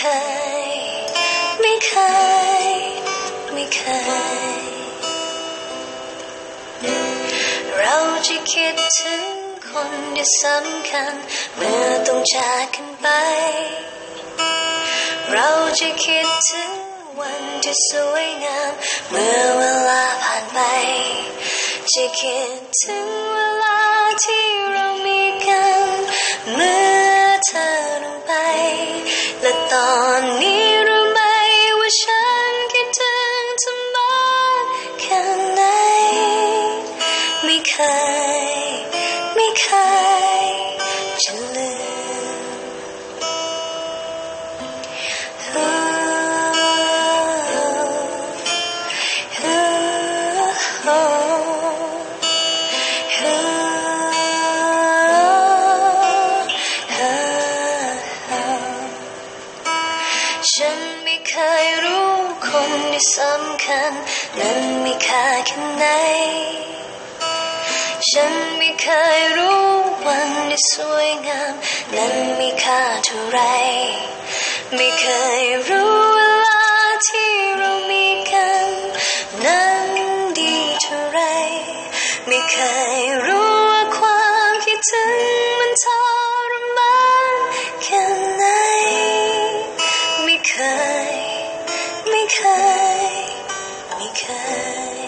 เคย ไม่เคย ไม่เคย เราจะคิดถึงคนที่สำคัญ เมื่อต้องจากกันไป เราจะคิดถึงวันที่สวยงาม เมื่อเวลาผ่านไป จะคิดถึงเวลาที่เรามีกันเมื่อ ย ไม่เคยจะลืมฉันไม่เคยรู้คนที่สำคัญ นั้นมีค่าแค่ไหน ฉันไม่เคยรู้วันที่สวยงาม นั้นมีค่าเท่าไร ไม่เคยรู้เวลาที่เรามีกัน นั้นดีเท่าไร ไม่เคยรู้ว่าความคิดถึงมันทรมานแค่ไหน ไม่เคย ไม่เคย ไม่เคย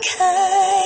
ไ